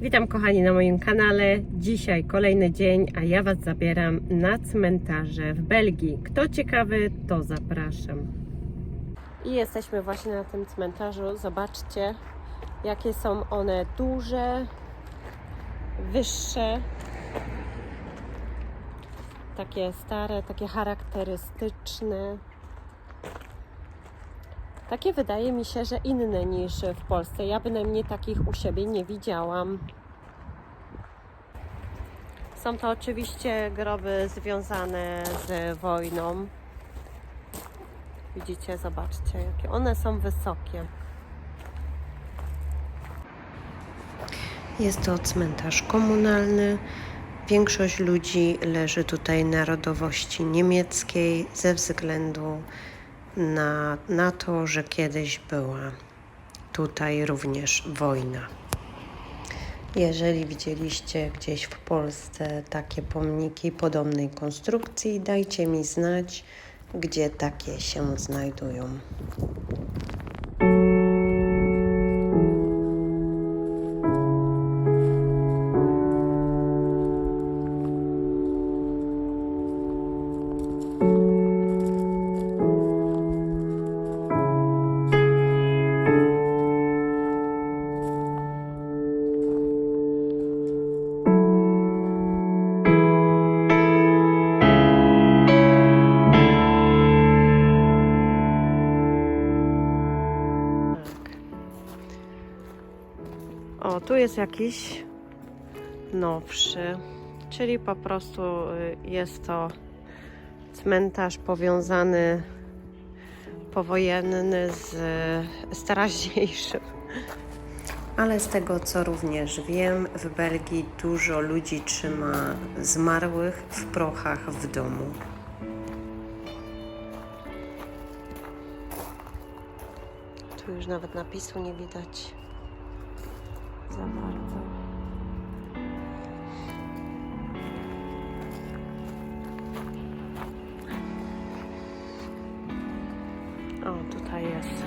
Witam kochani na moim kanale. Dzisiaj kolejny dzień, a ja Was zabieram na cmentarze w Belgii. Kto ciekawy, to zapraszam. I jesteśmy właśnie na tym cmentarzu. Zobaczcie, jakie są one duże, wyższe, takie stare, takie charakterystyczne. Takie wydaje mi się, że inne niż w Polsce. Ja bynajmniej takich u siebie nie widziałam. Są to oczywiście groby związane z wojną. Widzicie, zobaczcie, jakie one są wysokie. Jest to cmentarz komunalny. Większość ludzi leży tutaj narodowości niemieckiej ze względu na, na to, że kiedyś była tutaj również wojna. Jeżeli widzieliście gdzieś w Polsce takie pomniki podobnej konstrukcji, dajcie mi znać, gdzie takie się znajdują. Tu jest jakiś nowszy, czyli po prostu y, jest to cmentarz powiązany powojenny z z teraźniejszym. Ale z tego co również wiem, w Belgii dużo ludzi trzyma zmarłych w prochach w domu. Tu już nawet napisu nie widać za bardzo. O, tutaj jest.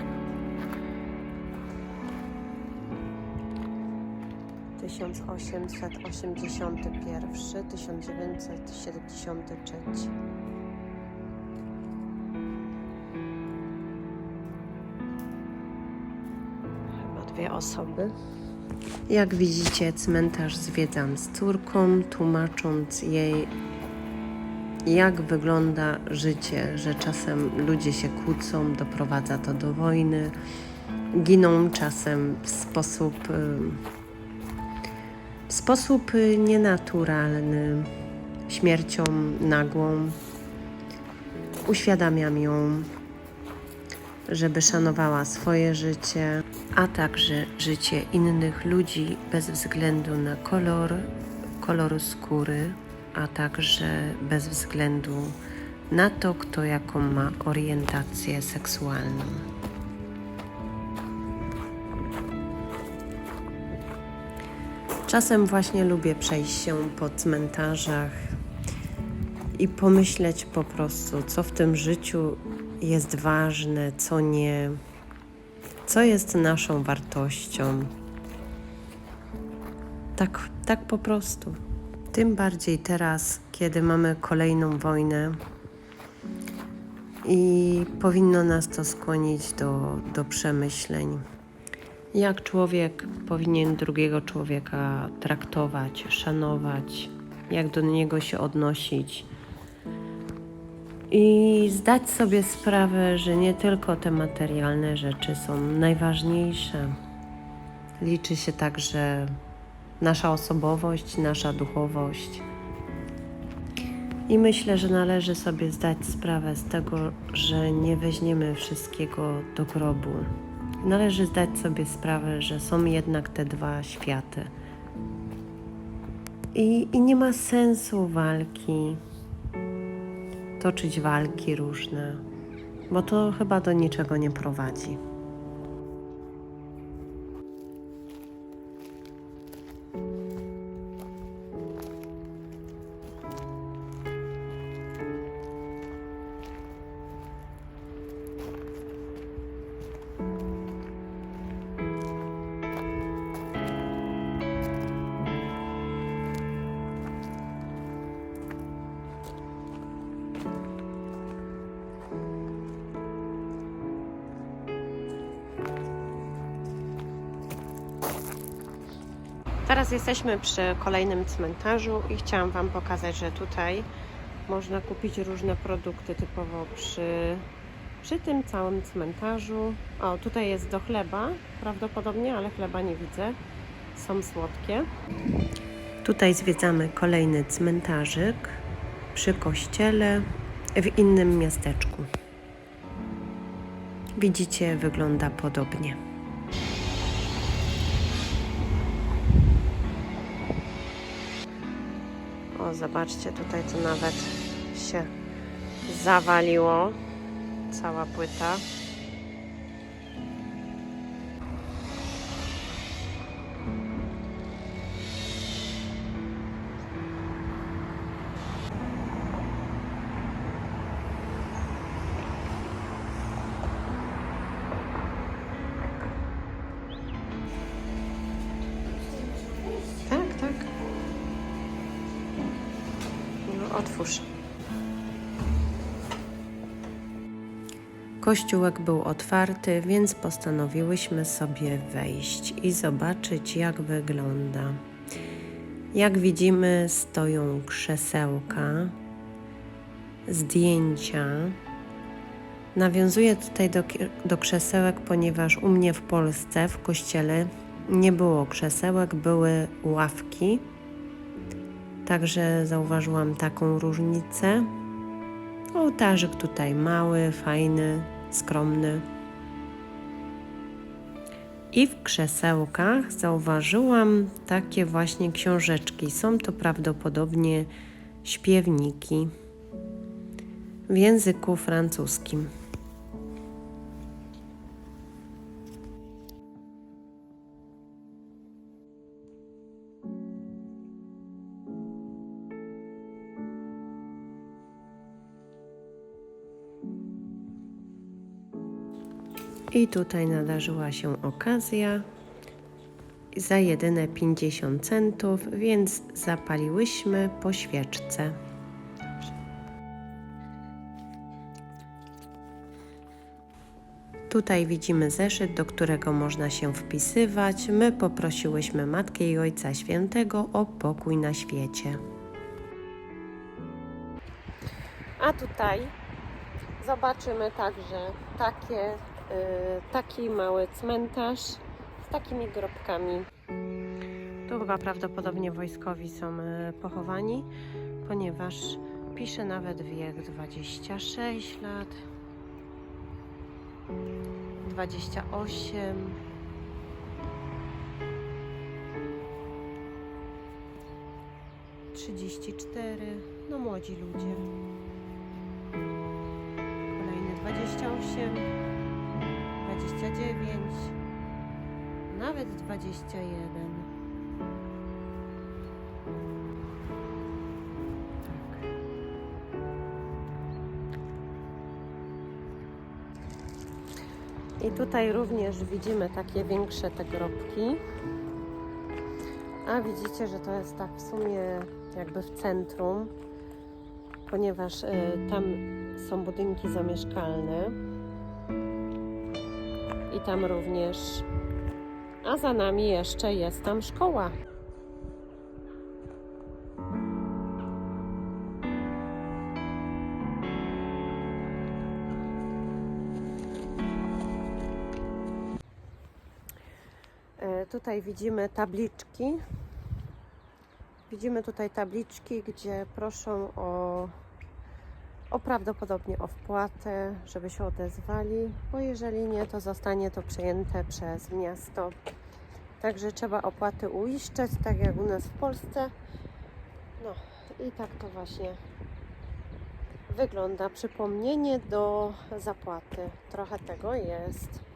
Tysiąc osiemset osiemdziesiąty pierwszy, tysiąc dziewięćset siedemdziesiąty trzeci. Dwie osoby. Jak widzicie, cmentarz zwiedzam z córką, tłumacząc jej, jak wygląda życie, że czasem ludzie się kłócą, doprowadza to do wojny, giną czasem w sposób, w sposób nienaturalny, śmiercią nagłą. Uświadamiam ją, żeby szanowała swoje życie, a także życie innych ludzi bez względu na kolor, kolor skóry, a także bez względu na to, kto jaką ma orientację seksualną. Czasem właśnie lubię przejść się po cmentarzach i pomyśleć po prostu, co w tym życiu jest ważne, co nie, co jest naszą wartością. Tak, tak po prostu. Tym bardziej teraz, kiedy mamy kolejną wojnę i powinno nas to skłonić do, do przemyśleń. Jak człowiek powinien drugiego człowieka traktować, szanować, jak do niego się odnosić. I zdać sobie sprawę, że nie tylko te materialne rzeczy są najważniejsze. Liczy się także nasza osobowość, nasza duchowość. I myślę, że należy sobie zdać sprawę z tego, że nie weźmiemy wszystkiego do grobu. Należy zdać sobie sprawę, że są jednak te dwa światy. I, i nie ma sensu walki, toczyć walki różne, bo to chyba do niczego nie prowadzi. Teraz jesteśmy przy kolejnym cmentarzu i chciałam Wam pokazać, że tutaj można kupić różne produkty typowo przy, przy tym całym cmentarzu. O, tutaj jest do chleba prawdopodobnie, ale chleba nie widzę. Są słodkie. Tutaj zwiedzamy kolejny cmentarzyk przy kościele w innym miasteczku. Widzicie, wygląda podobnie. Zobaczcie, tutaj to nawet się zawaliło. Cała płyta. Otwórz. Kościółek był otwarty, więc postanowiłyśmy sobie wejść i zobaczyć, jak wygląda. Jak widzimy, stoją krzesełka, zdjęcia. Nawiązuję tutaj do, do krzesełek, ponieważ u mnie w Polsce, w kościele, nie było krzesełek, były ławki. Także zauważyłam taką różnicę. Ołtarzyk tutaj mały, fajny, skromny. I w krzesełkach zauważyłam takie właśnie książeczki. Są to prawdopodobnie śpiewniki w języku francuskim. I tutaj nadarzyła się okazja za jedyne 50 centów, więc zapaliłyśmy po świeczce. Tutaj widzimy zeszyt, do którego można się wpisywać. My poprosiłyśmy Matkę i Ojca Świętego o pokój na świecie. A tutaj zobaczymy także takie, taki mały cmentarz z takimi grobkami. Tu chyba prawdopodobnie wojskowi są y, pochowani, ponieważ pisze nawet wiek 26 lat. 28 34 no młodzi ludzie kolejny 28 29 nawet 21 tak I tutaj również widzimy takie większe te grobki. A widzicie, że to jest tak w sumie jakby w centrum, ponieważ y, tam są budynki zamieszkalne. I tam również. A za nami jeszcze jest tam szkoła. E, Tutaj widzimy tabliczki. Widzimy tutaj tabliczki, gdzie proszą o, o prawdopodobnie o wpłatę, żeby się odezwali, bo jeżeli nie, to zostanie to przejęte przez miasto. Także trzeba opłaty uiszczać, tak jak u nas w Polsce. No i tak to właśnie wygląda. Przypomnienie do zapłaty. Trochę tego jest.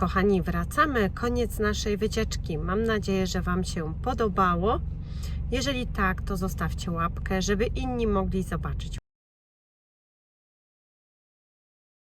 Kochani, wracamy. Koniec naszej wycieczki. Mam nadzieję, że Wam się podobało. Jeżeli tak, to zostawcie łapkę, żeby inni mogli zobaczyć